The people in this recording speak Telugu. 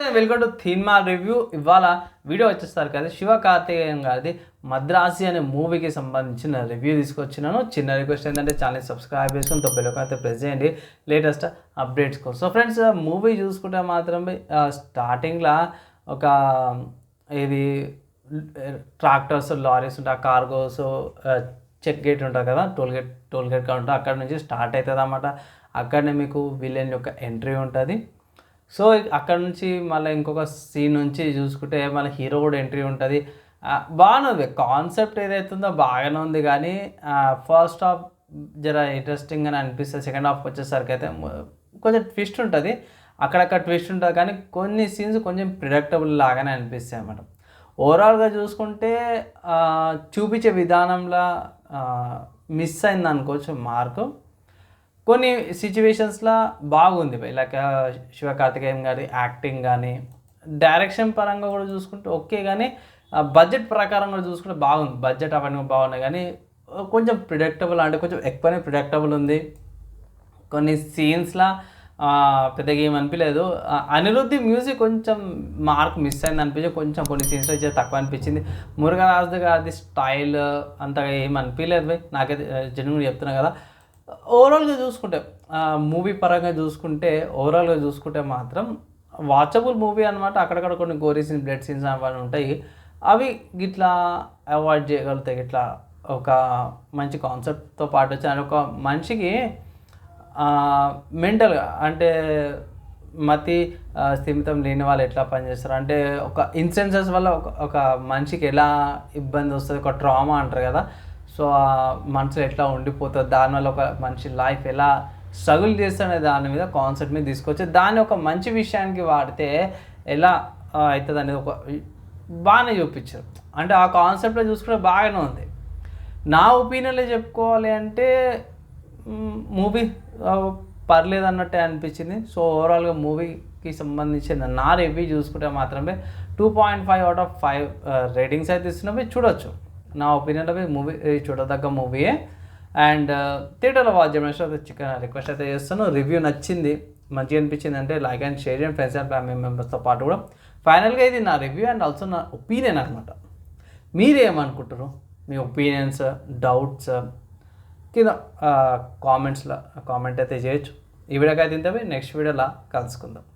వెల్కమ్ టు థీన్మా రివ్యూ ఇవాళ వీడియో వచ్చేస్తారు కదా శివ కార్తికేయన్ గారిది మద్రాసి అనే మూవీకి సంబంధించిన రివ్యూ తీసుకొచ్చినాను. చిన్న రిక్వెస్ట్ ఏంటంటే ఛానల్ సబ్స్క్రైబ్ చేసుకుని తొబ్బెలకు అయితే ప్రెస్ చేయండి. లేటెస్ట్ అప్డేట్స్ కోసం. సో ఫ్రెండ్స్ మూవీ చూసుకుంటే మాత్రం స్టార్టింగ్లో ఒక ఇది ట్రాక్టర్స్ లారీస్ ఉంటాయి కార్గోస్ చెక్ గేట్ ఉంటుంది కదా టోల్ గేట్ టోల్ గేట్ ఉంటుంది అక్కడ నుంచి స్టార్ట్ అవుతుంది అన్నమాట. అక్కడనే మీకు విలన్ యొక్క ఎంట్రీ ఉంటుంది. సో అక్కడ నుంచి మళ్ళీ ఇంకొక సీన్ నుంచి చూసుకుంటే మళ్ళీ హీరో కూడా ఎంట్రీ ఉంటుంది. బాగానే ఉంది కాన్సెప్ట్ ఏదైతుందో బాగానే ఉంది కానీ ఫస్ట్ హాఫ్ జర ఇంట్రెస్టింగ్ అని అనిపిస్తుంది. సెకండ్ హాఫ్ వచ్చేసరికి అయితే కొంచెం ట్విస్ట్ ఉంటుంది. అక్కడక్కడ ట్విస్ట్ ఉంటుంది కానీ కొన్ని సీన్స్ కొంచెం ప్రిడక్టబుల్ లాగానే అనిపిస్తాయి అన్నమాట. ఓవరాల్గా చూసుకుంటే చూపించే విధానంలో మిస్ అయింది అనుకోవచ్చు మార్కు. కొన్ని సిచ్యువేషన్స్లో బాగుంది లైక్ శివ కార్తికేయన్ గారి యాక్టింగ్ కానీ డైరెక్షన్ పరంగా కూడా చూసుకుంటే ఓకే కానీ బడ్జెట్ ప్రకారం కూడా చూసుకుంటే బాగుంది. బడ్జెట్ అవన్నీ బాగున్నాయి కానీ కొంచెం ప్రిడక్టబుల్ అంటే కొంచెం ఎక్కువనే ప్రిడక్టబుల్ ఉంది. కొన్ని సీన్స్లో పెద్దగా ఏం అనిపించలేదు అనిరుద్ధి మ్యూజిక్ కొంచెం మార్క్ మిస్ అయింది అనిపించి కొంచెం కొన్ని సీన్స్లో అయితే తక్కువ అనిపించింది. మురుగరాజు గారి స్టైల్ అంతగా ఏం అనిపించలేదు భయ్. నాకైతే జన్మ చెప్తున్నా కదా ఓవరాల్గా చూసుకుంటే మూవీ పరంగా చూసుకుంటే ఓవరాల్గా చూసుకుంటే మాత్రం వాచబుల్ మూవీ అనమాట అక్కడక్కడ కొన్ని గోరీ సీన్స్ బ్లడ్ సీన్స్ అవన్నీ ఉంటాయి. అవి గిట్లా అవాయిడ్ చేయగలుగుతాయి ఇట్లా ఒక మంచి కాన్సెప్ట్తో పాటు వచ్చి ఒక మనిషికి మెంటల్గా అంటే మతి స్థిమితం లేని వాళ్ళు ఎట్లా పనిచేస్తారు? అంటే ఒక ఇన్సెన్సెస్ వల్ల ఒక ఒక మనిషికి ఎలా ఇబ్బంది వస్తుంది? ఒక ట్రామా అంటారు కదా. సో ఆ మనసులో ఎట్లా ఉండిపోతుంది దానివల్ల ఒక మనిషి లైఫ్ ఎలా స్ట్రగుల్ చేస్తానే దాని మీద కాన్సెప్ట్ మీద తీసుకొచ్చి దాన్ని ఒక మంచి విషయానికి వాడితే ఎలా అవుతుంది అనేది ఒక బాగానే చూపించారు. అంటే ఆ కాన్సెప్ట్లో చూసుకుంటే బాగానే ఉంది. నా ఒపీనియన్లో చెప్పుకోవాలి అంటే మూవీ పర్లేదు అన్నట్టే అనిపించింది. సో ఓవరాల్గా మూవీకి సంబంధించిన నా రివ్యూ చూసుకుంటే మాత్రమే two point five out of five ratings అయితే ఇస్తున్నవి చూడొచ్చు. నా ఒపీనియన్లో మూవీ చూడదగ్గ మూవీయే అండ్ థియేటర్లో వాచ్ చేయడం చికెన్ రిక్వెస్ట్ అయితే చేస్తాను రివ్యూ నచ్చింది. మంచిగా అనిపించింది అంటే లైక్ అండ్ షేర్ చేయండి ఫ్రెండ్స్ అండ్ ఫ్యామిలీ మెంబర్స్తో పాటు కూడా. ఫైనల్గా ఇది నా రివ్యూ అండ్ ఆల్సో నా ఒపీనియన్ అనమాట మీరేమనుకుంటారు మీ ఒపీనియన్స్ డౌట్స్ కింద uh, కామెంట్స్లో కామెంట్ అయితే చేయొచ్చు. ఈ వీడియోకి అయితే ఇంతవి. నెక్స్ట్ వీడియోలో కలుసుకుందాం.